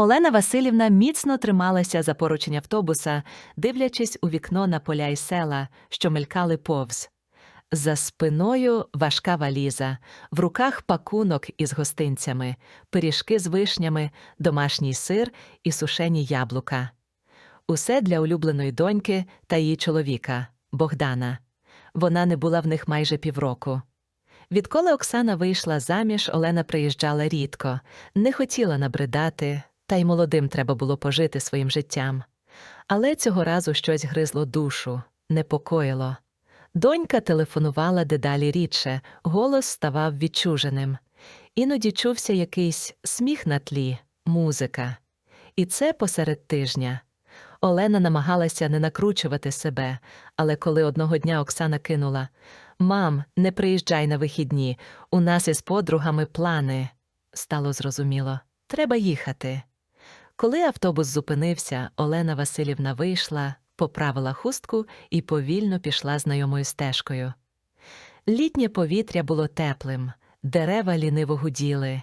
Олена Васильівна міцно трималася за поручень автобуса, дивлячись у вікно на поля й села, що мелькали повз. За спиною важка валіза, в руках пакунок із гостинцями, пиріжки з вишнями, домашній сир і сушені яблука. Усе для улюбленої доньки та її чоловіка Богдана. Вона не була в них майже півроку. Відколи Оксана вийшла заміж, Олена приїжджала рідко, не хотіла набридати, та й молодим треба було пожити своїм життям. Але цього разу щось гризло душу, непокоїло. Донька телефонувала дедалі рідше, голос ставав відчуженим. Іноді чувся якийсь сміх на тлі, музика. І це посеред тижня. Олена намагалася не накручувати себе, але коли одного дня Оксана кинула Мам, не приїжджай на вихідні, у нас із подругами плани. Стало зрозуміло, треба їхати. Коли автобус зупинився, Олена Васильівна вийшла, поправила хустку і повільно пішла знайомою стежкою. Літнє повітря було теплим, дерева ліниво гуділи.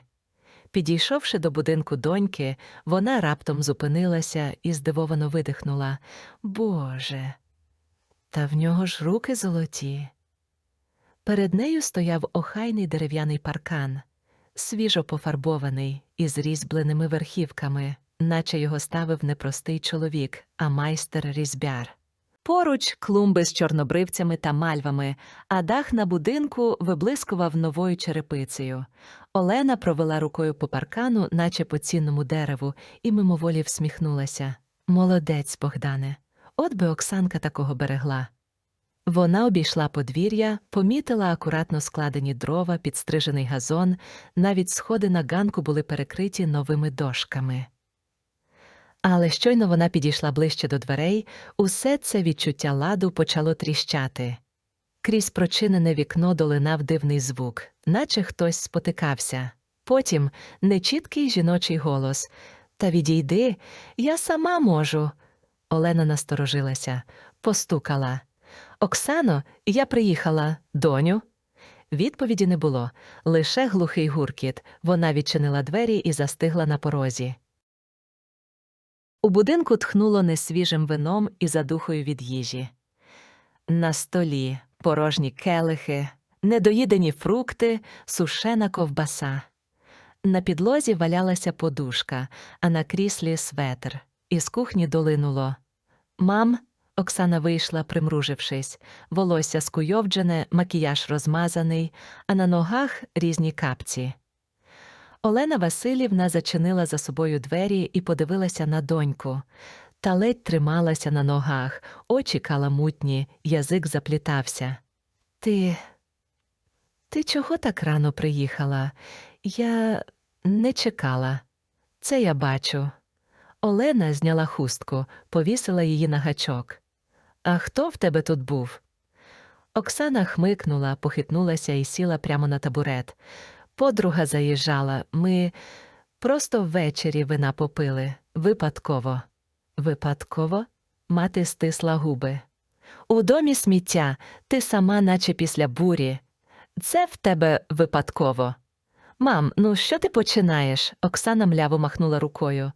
Підійшовши до будинку доньки, вона раптом зупинилася і здивовано видихнула Боже, та в нього ж руки золоті. Перед нею стояв охайний дерев'яний паркан, свіжо пофарбований, із різьбленими верхівками, наче його ставив не простий чоловік, а майстер-різьбяр. Поруч клумби з чорнобривцями та мальвами, а дах на будинку виблискував новою черепицею. Олена провела рукою по паркану, наче по цінному дереву, і мимоволі всміхнулася. Молодець, Богдане. От би Оксанка такого берегла. Вона обійшла подвір'я, помітила акуратно складені дрова, підстрижений газон, навіть сходи на ганку були перекриті новими дошками. Але щойно вона підійшла ближче до дверей, усе це відчуття ладу почало тріщати. Крізь прочинене вікно долинав дивний звук, наче хтось спотикався. Потім нечіткий жіночий голос Та відійди, я сама можу. Олена насторожилася, постукала. Оксано, я приїхала, доню. Відповіді не було, лише глухий гуркіт. Вона відчинила двері і застигла на порозі. У будинку тхнуло несвіжим вином і задухою від їжі. На столі порожні келихи, недоїдені фрукти, сушена ковбаса. На підлозі валялася подушка, а на кріслі светр. Із кухні долинуло. Мам, Оксана вийшла, примружившись, волосся скуйовджене, макіяж розмазаний, а на ногах різні капці. Олена Васильівна зачинила за собою двері і подивилася на доньку. Та ледь трималася на ногах, очі каламутні, язик заплітався. Ти. Ти чого так рано приїхала? Я не чекала. Це я бачу. Олена зняла хустку, повісила її на гачок. А хто в тебе тут був? Оксана хмикнула, похитнулася і сіла прямо на табурет. Подруга заїжджала. Ми просто ввечері вина попили. Випадково. Випадково? Мати стисла губи. У домі сміття, ти сама, наче після бурі. Це в тебе випадково. Мам, ну що ти починаєш? Оксана мляво махнула рукою.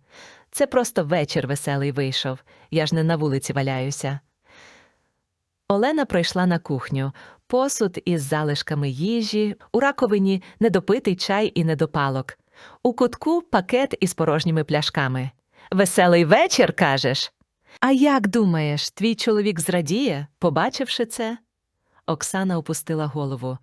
Це просто вечір веселий вийшов. Я ж не на вулиці валяюся. Олена пройшла на кухню. Посуд із залишками їжі, у раковині недопитий чай і недопалок. У кутку пакет із порожніми пляшками. Веселий вечір, кажеш? А як думаєш, твій чоловік зрадіє, побачивши це? Оксана опустила голову.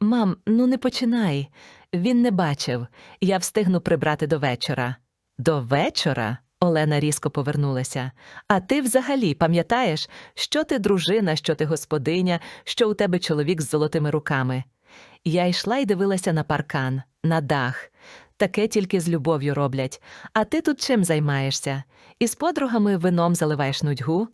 Мам, ну не починай. Він не бачив. Я встигну прибрати до вечора. До вечора? Олена різко повернулася. А ти взагалі пам'ятаєш, що ти дружина, що ти господиня, що у тебе чоловік з золотими руками? Я йшла і дивилася на паркан, на дах. Таке тільки з любов'ю роблять. А ти тут чим займаєшся? Із подругами вином заливаєш нудьгу?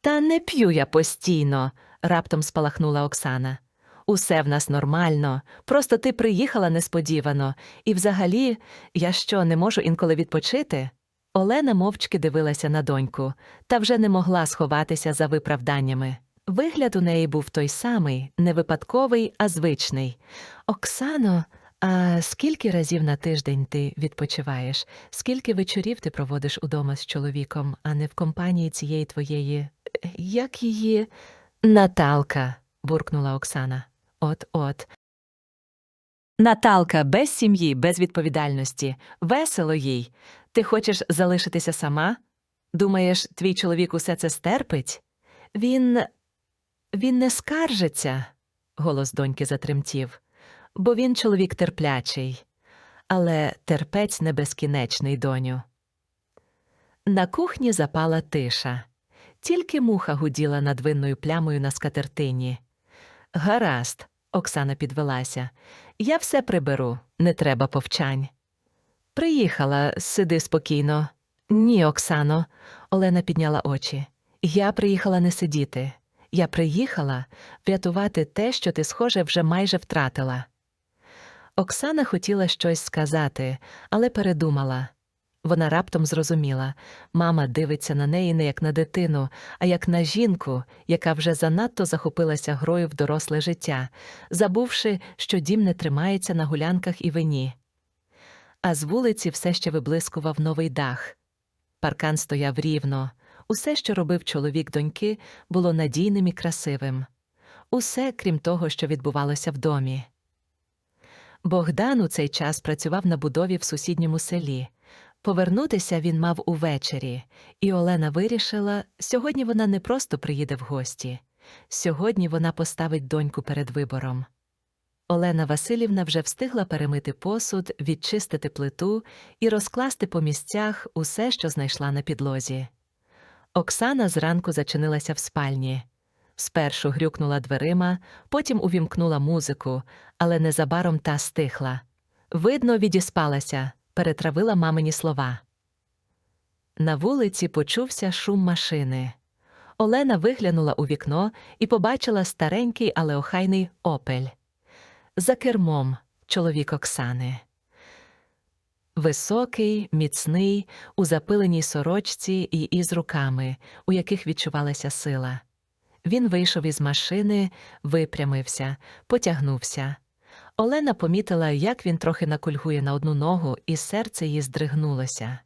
Та не п'ю я постійно, раптом спалахнула Оксана. Усе в нас нормально, просто ти приїхала несподівано, і взагалі, я що, не можу інколи відпочити? Олена мовчки дивилася на доньку, та вже не могла сховатися за виправданнями. Вигляд у неї був той самий, не випадковий, а звичний. Оксано, А скільки разів на тиждень ти відпочиваєш? Скільки вечорів ти проводиш удома з чоловіком, а не в компанії цієї твоєї. е, Як її? Наталка, буркнула Оксана. От от. Наталка без сім'ї, без відповідальності. Весело їй. Ти хочеш залишитися сама? Думаєш, твій чоловік усе це стерпить? Він. він не скаржиться, голос доньки затремтів, бо він чоловік терплячий. Але терпець не безкінечний, доню. На кухні запала тиша. Тільки муха гуділа над винною плямою на скатертині. Гаразд, Оксана підвелася. Я все приберу, не треба повчань. Приїхала, сиди спокійно. Ні, Оксано, Олена підняла очі. Я приїхала не сидіти. Я приїхала врятувати те, що ти, схоже, вже майже втратила. Оксана хотіла щось сказати, але передумала. Вона раптом зрозуміла мама дивиться на неї не як на дитину, а як на жінку, яка вже занадто захопилася грою в доросле життя, забувши, що дім не тримається на гулянках і вині. А з вулиці все ще виблискував новий дах. Паркан стояв рівно. Усе, що робив чоловік доньки, було надійним і красивим. Усе, крім того, що відбувалося в домі. Богдан у цей час працював на будові в сусідньому селі. Повернутися він мав увечері, і Олена вирішила, сьогодні вона не просто приїде в гості. Сьогодні вона поставить доньку перед вибором. Олена Васильівна вже встигла перемити посуд, відчистити плиту і розкласти по місцях усе, що знайшла на підлозі. Оксана зранку зачинилася в спальні. Спершу грюкнула дверима, потім увімкнула музику, але незабаром та стихла. Видно, відіспалася, перетравила мамині слова. На вулиці почувся шум машини. Олена виглянула у вікно і побачила старенький, але охайний опель. За кермом чоловік Оксани. Високий, міцний, у запиленій сорочці і із руками, у яких відчувалася сила. Він вийшов із машини, випрямився, потягнувся. Олена помітила, як він трохи накульгує на одну ногу, і серце її здригнулося.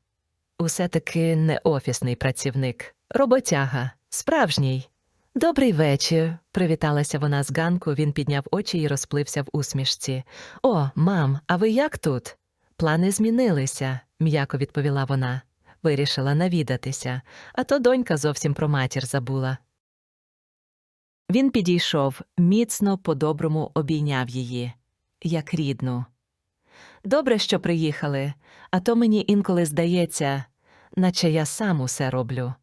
Усе таки не офісний працівник, роботяга, справжній. Добрий вечір, привіталася вона з Ганку, він підняв очі і розплився в усмішці. О, мам, а ви як тут? Плани змінилися, м'яко відповіла вона. Вирішила навідатися, а то донька зовсім про матір забула. Він підійшов, міцно по-доброму обійняв її, як рідну. Добре, що приїхали, а то мені інколи здається, наче я сам усе роблю.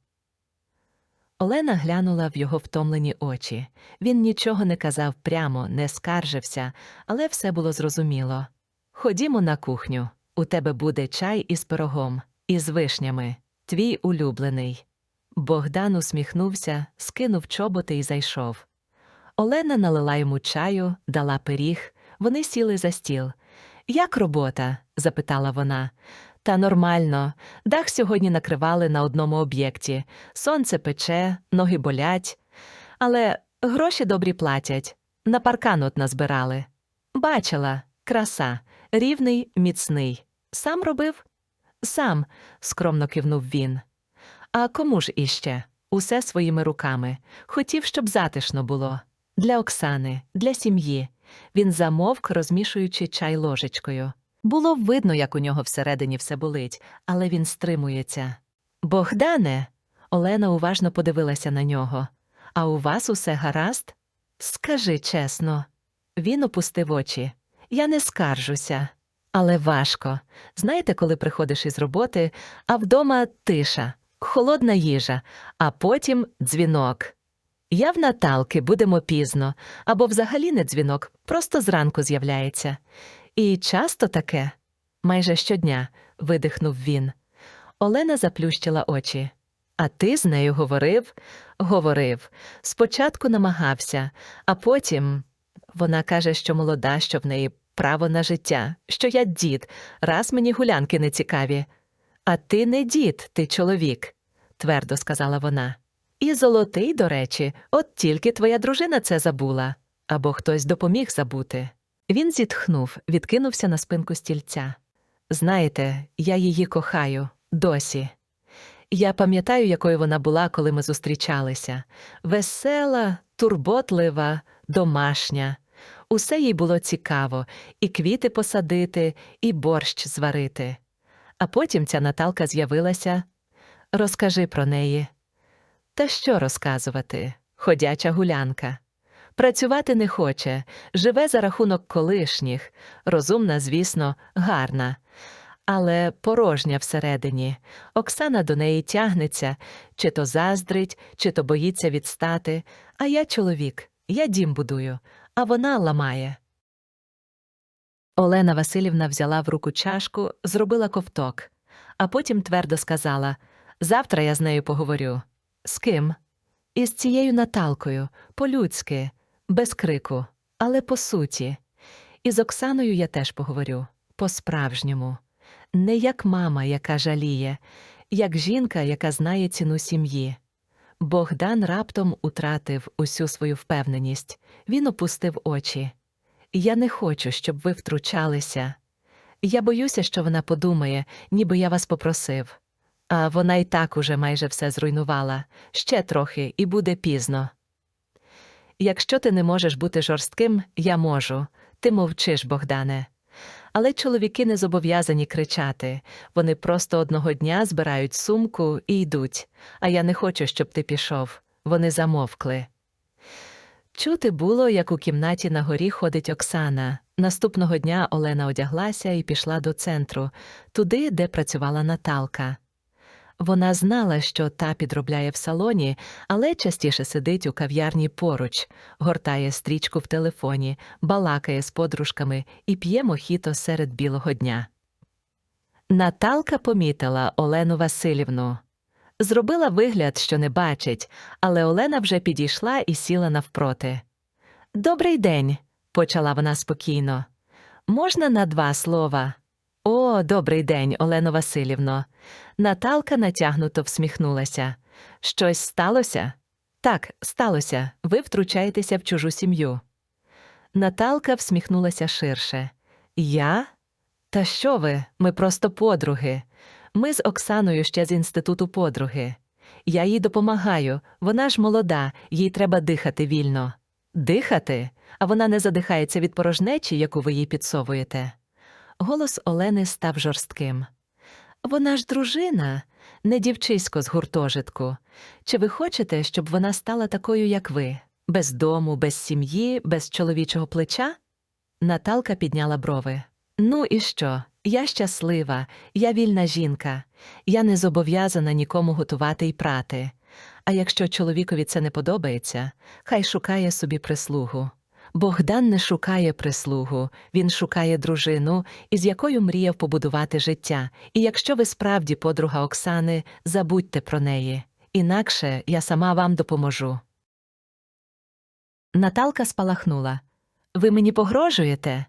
Олена глянула в його втомлені очі. Він нічого не казав прямо, не скаржився, але все було зрозуміло. Ходімо на кухню. У тебе буде чай із пирогом, із вишнями, твій улюблений. Богдан усміхнувся, скинув чоботи і зайшов. Олена налила йому чаю, дала пиріг. Вони сіли за стіл. Як робота? запитала вона. Та нормально. Дах сьогодні накривали на одному об'єкті. Сонце пече, ноги болять. Але гроші добрі платять. На паркан от назбирали. Бачила, краса, рівний, міцний. Сам робив? Сам, скромно кивнув він. А кому ж іще? Усе своїми руками. Хотів, щоб затишно було. Для Оксани, для сім'ї. Він замовк, розмішуючи чай ложечкою. Було видно, як у нього всередині все болить, але він стримується. Богдане. Олена уважно подивилася на нього. А у вас усе гаразд? Скажи чесно. Він опустив очі. Я не скаржуся. Але важко. Знаєте, коли приходиш із роботи, а вдома тиша, холодна їжа, а потім дзвінок. Я в Наталки будемо пізно, або взагалі не дзвінок, просто зранку з'являється. І часто таке, майже щодня, видихнув він. Олена заплющила очі. А ти з нею говорив? Говорив. Спочатку намагався, а потім вона каже, що молода, що в неї право на життя, що я дід, раз мені гулянки не цікаві. А ти не дід, ти чоловік, твердо сказала вона. І золотий, до речі, от тільки твоя дружина це забула, або хтось допоміг забути. Він зітхнув, відкинувся на спинку стільця. Знаєте, я її кохаю досі. Я пам'ятаю, якою вона була, коли ми зустрічалися. Весела, турботлива, домашня. Усе їй було цікаво і квіти посадити, і борщ зварити. А потім ця Наталка з'явилася. Розкажи про неї. Та що розказувати? Ходяча гулянка. Працювати не хоче, живе за рахунок колишніх, розумна, звісно, гарна. Але порожня всередині. Оксана до неї тягнеться, чи то заздрить, чи то боїться відстати. А я чоловік, я дім будую, а вона ламає. Олена Васильівна взяла в руку чашку, зробила ковток, а потім твердо сказала Завтра я з нею поговорю. З ким? Із цією Наталкою, по-людськи, без крику, але по суті. І з Оксаною я теж поговорю по-справжньому. Не як мама, яка жаліє, як жінка, яка знає ціну сім'ї. Богдан раптом утратив усю свою впевненість, він опустив очі. Я не хочу, щоб ви втручалися. Я боюся, що вона подумає, ніби я вас попросив. А вона й так уже майже все зруйнувала. Ще трохи, і буде пізно. Якщо ти не можеш бути жорстким, я можу. Ти мовчиш, Богдане. Але чоловіки не зобов'язані кричати. Вони просто одного дня збирають сумку і йдуть. А я не хочу, щоб ти пішов. Вони замовкли. Чути було, як у кімнаті на горі ходить Оксана. Наступного дня Олена одяглася і пішла до центру, туди, де працювала Наталка. Вона знала, що та підробляє в салоні, але частіше сидить у кав'ярні поруч, гортає стрічку в телефоні, балакає з подружками і п'є мохіто серед білого дня. Наталка помітила Олену Васильівну. Зробила вигляд, що не бачить, але Олена вже підійшла і сіла навпроти. Добрий день, почала вона спокійно. Можна на два слова? О, добрий день, Олено Васильівно. Наталка натягнуто всміхнулася. Щось сталося? Так, сталося. Ви втручаєтеся в чужу сім'ю. Наталка всміхнулася ширше. Я? Та що ви? Ми просто подруги. Ми з Оксаною ще з інституту подруги. Я їй допомагаю, вона ж молода, їй треба дихати вільно. Дихати? А вона не задихається від порожнечі, яку ви їй підсовуєте. Голос Олени став жорстким. Вона ж дружина, не дівчисько з гуртожитку. Чи ви хочете, щоб вона стала такою, як ви, без дому, без сім'ї, без чоловічого плеча? Наталка підняла брови. Ну і що? Я щаслива, я вільна жінка, я не зобов'язана нікому готувати і прати. А якщо чоловікові це не подобається, хай шукає собі прислугу. Богдан не шукає прислугу, він шукає дружину, із якою мріяв побудувати життя. І якщо ви справді подруга Оксани, забудьте про неї. Інакше я сама вам допоможу. Наталка спалахнула. Ви мені погрожуєте?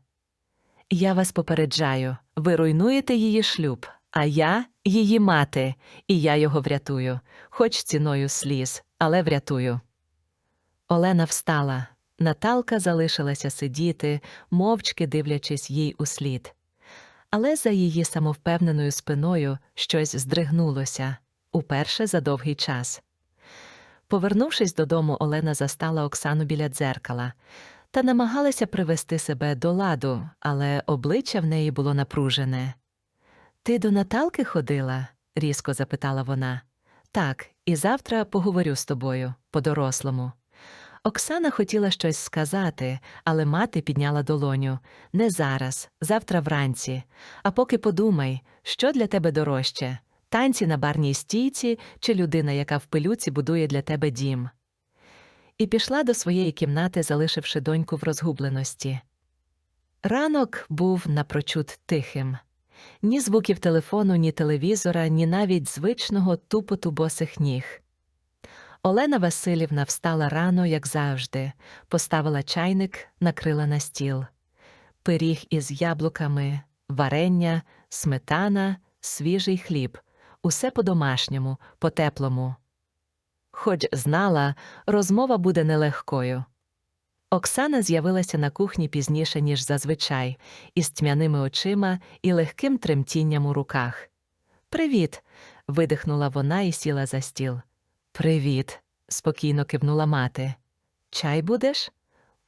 Я вас попереджаю, ви руйнуєте її шлюб, а я її мати, і я його врятую, хоч ціною сліз, але врятую. Олена встала. Наталка залишилася сидіти, мовчки дивлячись їй услід. Але за її самовпевненою спиною щось здригнулося уперше за довгий час. Повернувшись додому, Олена застала Оксану біля дзеркала та намагалася привести себе до ладу, але обличчя в неї було напружене. Ти до Наталки ходила? різко запитала вона. Так, і завтра поговорю з тобою по-дорослому. Оксана хотіла щось сказати, але мати підняла долоню не зараз, завтра вранці. А поки подумай, що для тебе дорожче танці на барній стійці чи людина, яка в пилюці будує для тебе дім. І пішла до своєї кімнати, залишивши доньку в розгубленості. Ранок був напрочуд тихим. Ні звуків телефону, ні телевізора, ні навіть звичного тупоту босих ніг. Олена Васильівна встала рано, як завжди, поставила чайник, накрила на стіл. Пиріг із яблуками, варення, сметана, свіжий хліб, усе по-домашньому, по-теплому. Хоч знала, розмова буде нелегкою. Оксана з'явилася на кухні пізніше, ніж зазвичай, із тьмяними очима і легким тремтінням у руках. Привіт. видихнула вона і сіла за стіл. Привіт. спокійно кивнула мати. Чай будеш?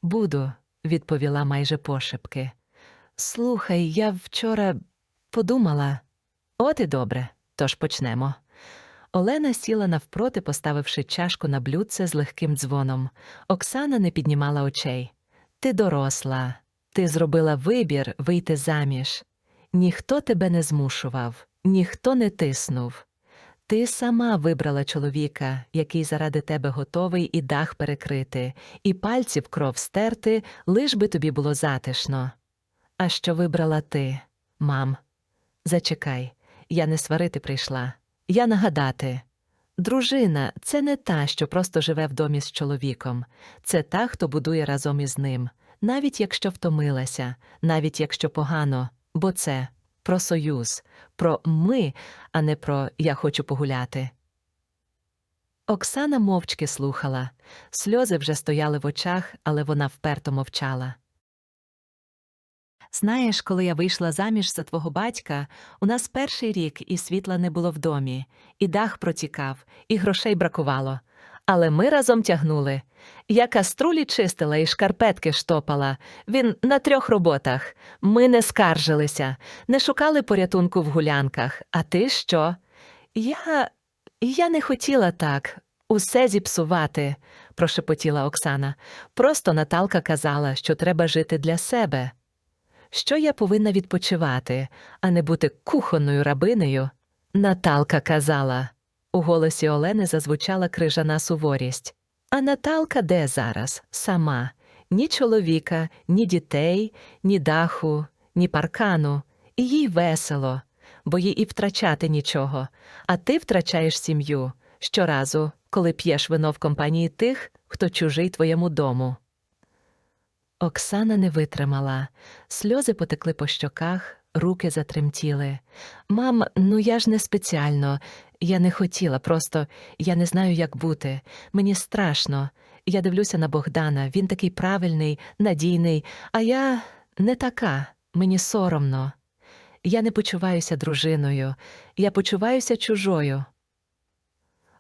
Буду, відповіла майже пошепки. Слухай, я вчора подумала. От і добре, тож почнемо. Олена сіла навпроти, поставивши чашку на блюдце з легким дзвоном. Оксана не піднімала очей. Ти доросла, ти зробила вибір вийти заміж. Ніхто тебе не змушував, ніхто не тиснув. Ти сама вибрала чоловіка, який заради тебе готовий і дах перекрити, і пальців кров стерти, лиш би тобі було затишно. А що вибрала ти, мам? Зачекай, я не сварити прийшла. Я нагадати. Дружина це не та, що просто живе в домі з чоловіком, це та, хто будує разом із ним, навіть якщо втомилася, навіть якщо погано, бо це про союз, про ми, а не про я хочу погуляти. Оксана мовчки слухала. Сльози вже стояли в очах, але вона вперто мовчала. Знаєш, коли я вийшла заміж за твого батька, у нас перший рік і світла не було в домі, і дах протікав, і грошей бракувало. Але ми разом тягнули. Я каструлі чистила і шкарпетки штопала. Він на трьох роботах. Ми не скаржилися, не шукали порятунку в гулянках. А ти що? Я. Я не хотіла так. Усе зіпсувати, прошепотіла Оксана. Просто Наталка казала, що треба жити для себе що я повинна відпочивати, а не бути кухонною рабинею. Наталка казала. У голосі Олени зазвучала крижана суворість. А Наталка де зараз? Сама. Ні чоловіка, ні дітей, ні даху, ні паркану. І їй весело, бо їй і втрачати нічого. А ти втрачаєш сім'ю щоразу, коли п'єш вино в компанії тих, хто чужий твоєму дому. Оксана не витримала. Сльози потекли по щоках, руки затремтіли. Мам, ну я ж не спеціально. Я не хотіла, просто я не знаю, як бути. Мені страшно. Я дивлюся на Богдана, він такий правильний, надійний, а я не така, мені соромно. Я не почуваюся дружиною, я почуваюся чужою.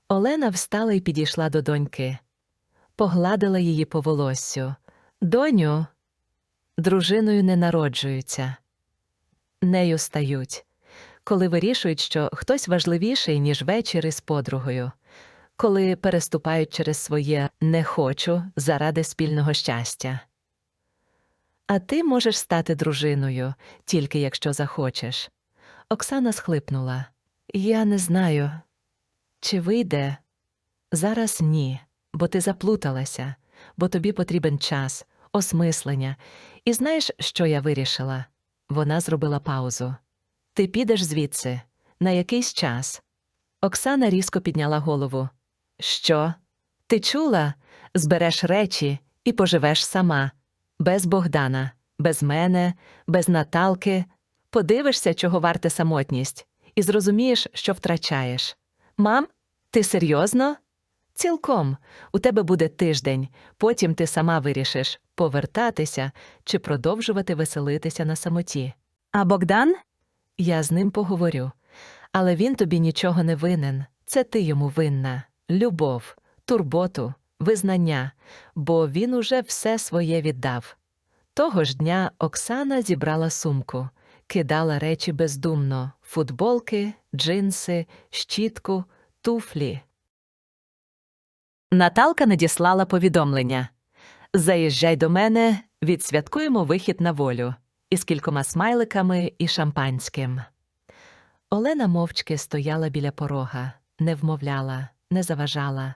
Олена встала і підійшла до доньки, погладила її по волоссю. Доню, дружиною не народжуються, нею стають, коли вирішують, що хтось важливіший, ніж вечір із подругою, коли переступають через своє не хочу заради спільного щастя. А ти можеш стати дружиною, тільки якщо захочеш. Оксана схлипнула. Я не знаю, чи вийде? Зараз ні, бо ти заплуталася, бо тобі потрібен час осмислення. І знаєш, що я вирішила? Вона зробила паузу. Ти підеш звідси на якийсь час. Оксана різко підняла голову. Що? Ти чула? Збереш речі і поживеш сама, без Богдана, без мене, без Наталки. Подивишся, чого варте самотність, і зрозумієш, що втрачаєш. Мам, ти серйозно? Цілком у тебе буде тиждень, потім ти сама вирішиш повертатися чи продовжувати веселитися на самоті. А Богдан? Я з ним поговорю. Але він тобі нічого не винен. Це ти йому винна. Любов, турботу, визнання, бо він уже все своє віддав. Того ж дня Оксана зібрала сумку, кидала речі бездумно футболки, джинси, щітку, туфлі. Наталка надіслала повідомлення Заїжджай до мене, відсвяткуємо вихід на волю із кількома смайликами і шампанським. Олена мовчки стояла біля порога, не вмовляла, не заважала.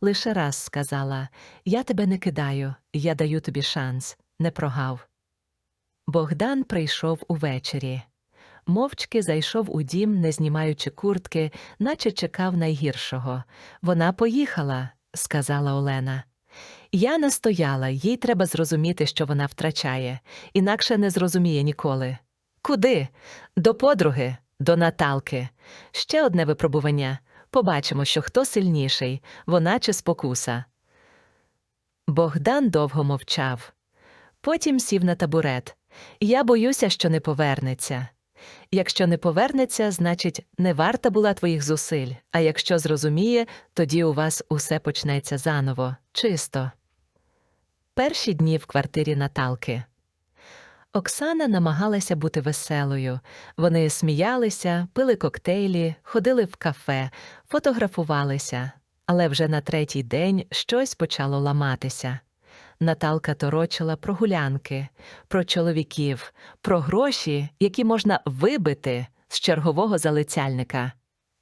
Лише раз сказала Я тебе не кидаю, я даю тобі шанс, не прогав. Богдан прийшов увечері. Мовчки зайшов у дім, не знімаючи куртки, наче чекав найгіршого. Вона поїхала, сказала Олена. Я настояла, їй треба зрозуміти, що вона втрачає, інакше не зрозуміє ніколи. Куди? До подруги, до Наталки. Ще одне випробування. Побачимо, що хто сильніший, вона чи спокуса. Богдан довго мовчав. Потім сів на табурет. Я боюся, що не повернеться. Якщо не повернеться, значить, не варта була твоїх зусиль, а якщо зрозуміє, тоді у вас усе почнеться заново, чисто. Перші дні в квартирі Наталки. Оксана намагалася бути веселою. Вони сміялися, пили коктейлі, ходили в кафе, фотографувалися. Але вже на третій день щось почало ламатися. Наталка торочила про гулянки, про чоловіків, про гроші, які можна вибити з чергового залицяльника.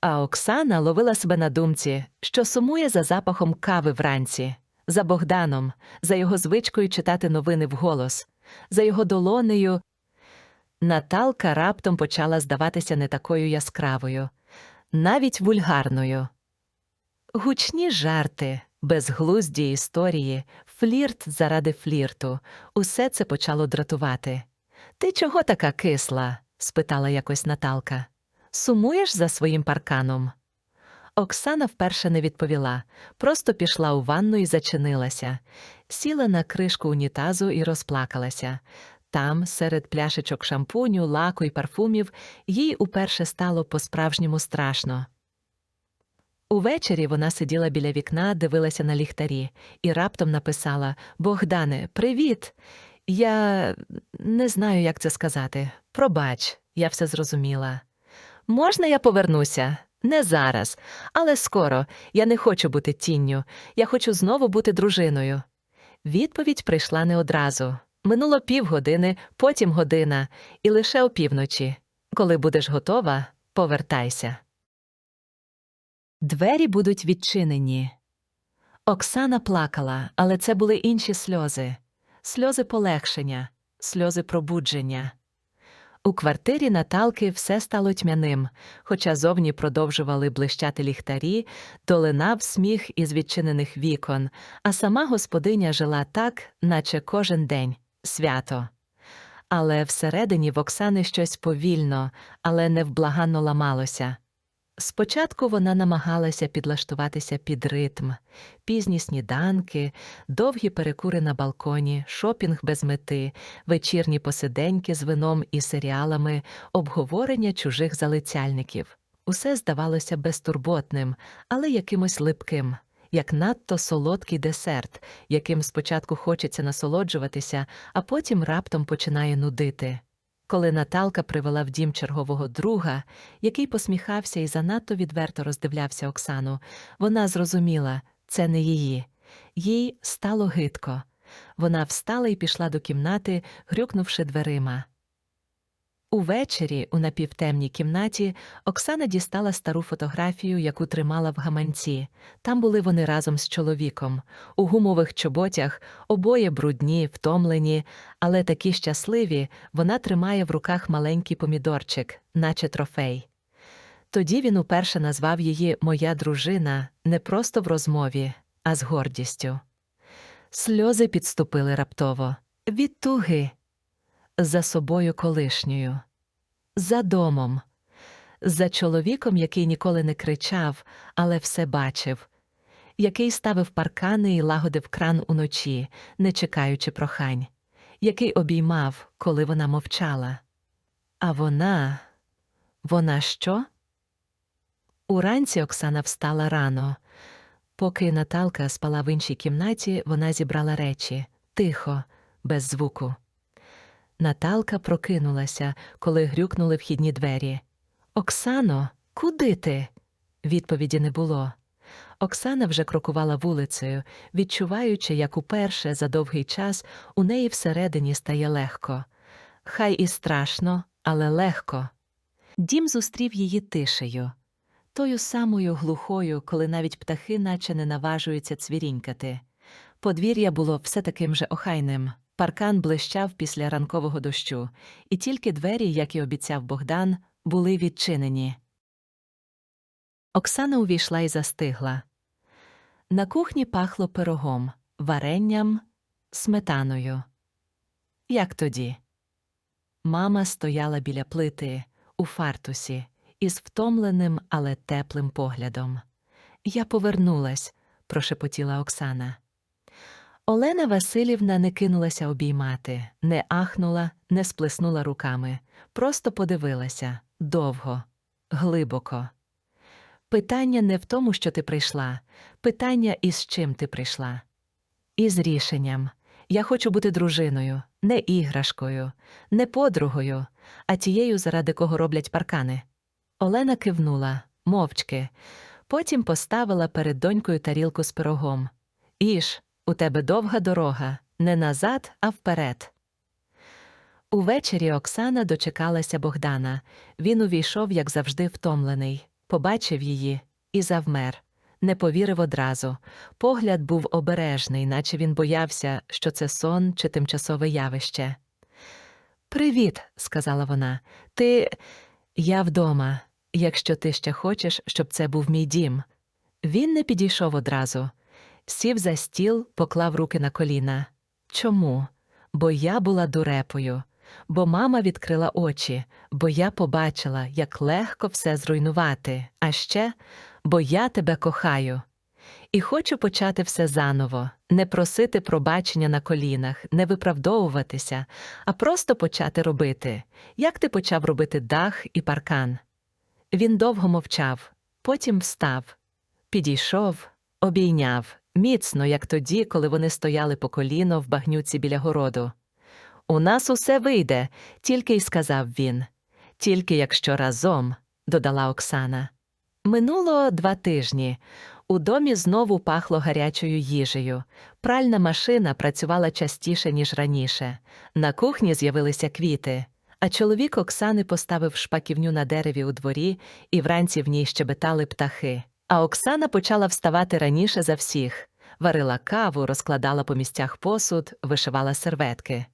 А Оксана ловила себе на думці, що сумує за запахом кави вранці, за Богданом, за його звичкою читати новини вголос, за його долонею. Наталка раптом почала здаватися не такою яскравою, навіть вульгарною. Гучні жарти, безглузді історії, флірт заради флірту усе це почало дратувати. Ти чого така кисла? спитала якось Наталка. Сумуєш за своїм парканом? Оксана вперше не відповіла, просто пішла у ванну і зачинилася, сіла на кришку унітазу і розплакалася. Там, серед пляшечок шампуню, лаку і парфумів, їй уперше стало по-справжньому страшно. Увечері вона сиділа біля вікна, дивилася на ліхтарі і раптом написала Богдане, привіт! Я не знаю, як це сказати. Пробач, я все зрозуміла. Можна я повернуся? Не зараз, але скоро. Я не хочу бути тінню. Я хочу знову бути дружиною. Відповідь прийшла не одразу. Минуло півгодини, потім година, і лише опівночі. Коли будеш готова, повертайся. Двері будуть відчинені. Оксана плакала, але це були інші сльози сльози полегшення, сльози пробудження. У квартирі Наталки все стало тьмяним, хоча зовні продовжували блищати ліхтарі, долинав сміх із відчинених вікон, а сама господиня жила так, наче кожен день свято. Але всередині в Оксани щось повільно, але невблаганно ламалося. Спочатку вона намагалася підлаштуватися під ритм, пізні сніданки, довгі перекури на балконі, шопінг без мети, вечірні посиденьки з вином і серіалами, обговорення чужих залицяльників. Усе здавалося безтурботним, але якимось липким, як надто солодкий десерт, яким спочатку хочеться насолоджуватися, а потім раптом починає нудити. Коли Наталка привела в дім чергового друга, який посміхався і занадто відверто роздивлявся Оксану, вона зрозуміла це не її. Їй стало гидко. Вона встала і пішла до кімнати, грюкнувши дверима. Увечері, у напівтемній кімнаті, Оксана дістала стару фотографію, яку тримала в гаманці. Там були вони разом з чоловіком, у гумових чоботях, обоє брудні, втомлені, але такі щасливі, вона тримає в руках маленький помідорчик, наче трофей. Тоді він уперше назвав її Моя дружина не просто в розмові, а з гордістю. Сльози підступили раптово від туги за собою колишньою, за домом, за чоловіком, який ніколи не кричав, але все бачив, який ставив паркани і лагодив кран уночі, не чекаючи прохань, який обіймав, коли вона мовчала. А вона, вона що? Уранці Оксана встала рано. Поки Наталка спала в іншій кімнаті, вона зібрала речі тихо, без звуку. Наталка прокинулася, коли грюкнули вхідні двері. Оксано, куди ти? Відповіді не було. Оксана вже крокувала вулицею, відчуваючи, як уперше за довгий час у неї всередині стає легко. Хай і страшно, але легко. Дім зустрів її тишею, тою самою глухою, коли навіть птахи наче не наважуються цвірінькати. Подвір'я було все таким же охайним. Паркан блищав після ранкового дощу, і тільки двері, як і обіцяв Богдан, були відчинені. Оксана увійшла і застигла. На кухні пахло пирогом, варенням, сметаною. Як тоді? Мама стояла біля плити у фартусі із втомленим, але теплим поглядом. Я повернулась, прошепотіла Оксана. Олена Васильівна не кинулася обіймати, не ахнула, не сплеснула руками, просто подивилася довго, глибоко. Питання не в тому, що ти прийшла, питання із чим ти прийшла. Із рішенням. Я хочу бути дружиною, не іграшкою, не подругою, а тією, заради кого роблять паркани. Олена кивнула, мовчки, потім поставила перед донькою тарілку з пирогом. Іж, у тебе довга дорога, не назад, а вперед. Увечері Оксана дочекалася Богдана. Він увійшов, як завжди, втомлений, побачив її і завмер. Не повірив одразу. Погляд був обережний, наче він боявся, що це сон чи тимчасове явище. Привіт, сказала вона. Ти. Я вдома, якщо ти ще хочеш, щоб це був мій дім. Він не підійшов одразу. Сів за стіл, поклав руки на коліна. Чому? Бо я була дурепою, бо мама відкрила очі, бо я побачила, як легко все зруйнувати, а ще бо я тебе кохаю. І хочу почати все заново, не просити пробачення на колінах, не виправдовуватися, а просто почати робити, як ти почав робити дах і паркан. Він довго мовчав, потім встав, підійшов, обійняв, міцно, як тоді, коли вони стояли по коліно в багнюці біля городу. У нас усе вийде, тільки й сказав він. Тільки якщо разом, додала Оксана. Минуло два тижні. У домі знову пахло гарячою їжею. Пральна машина працювала частіше, ніж раніше. На кухні з'явилися квіти. А чоловік Оксани поставив шпаківню на дереві у дворі, і вранці в ній щебетали птахи. А Оксана почала вставати раніше за всіх. Варила каву, розкладала по місцях посуд, вишивала серветки.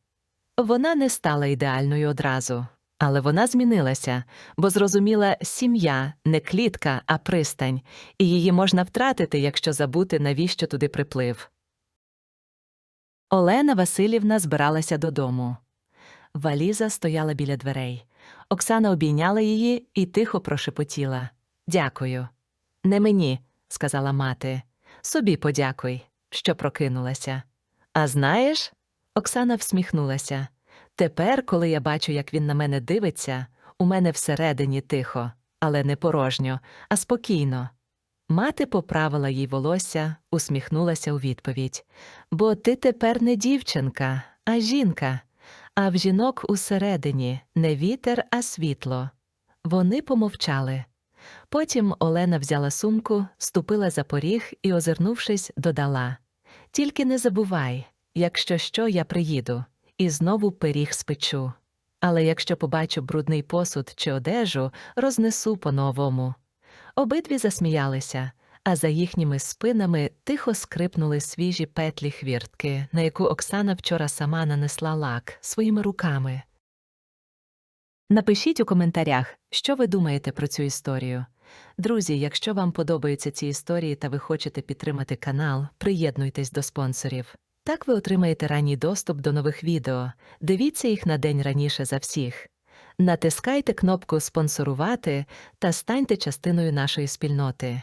Вона не стала ідеальною одразу, але вона змінилася, бо зрозуміла сім'я не клітка, а пристань, і її можна втратити, якщо забути, навіщо туди приплив. Олена Васильівна збиралася додому. Валіза стояла біля дверей. Оксана обійняла її і тихо прошепотіла Дякую. Не мені, сказала мати. Собі подякуй, що прокинулася. А знаєш, Оксана всміхнулася. Тепер, коли я бачу, як він на мене дивиться, у мене всередині тихо, але не порожньо, а спокійно. Мати поправила їй волосся, усміхнулася у відповідь. Бо ти тепер не дівчинка, а жінка, а в жінок усередині не вітер, а світло. Вони помовчали. Потім Олена взяла сумку, ступила за поріг і, озирнувшись, додала Тільки не забувай, якщо що, я приїду, і знову пиріг спечу. Але якщо побачу брудний посуд чи одежу, рознесу по-новому. Обидві засміялися, а за їхніми спинами тихо скрипнули свіжі петлі хвіртки, на яку Оксана вчора сама нанесла лак своїми руками. Напишіть у коментарях, що ви думаєте про цю історію. Друзі, якщо вам подобаються ці історії та ви хочете підтримати канал, приєднуйтесь до спонсорів. Так ви отримаєте ранній доступ до нових відео, дивіться їх на день раніше за всіх. Натискайте кнопку Спонсорувати та станьте частиною нашої спільноти.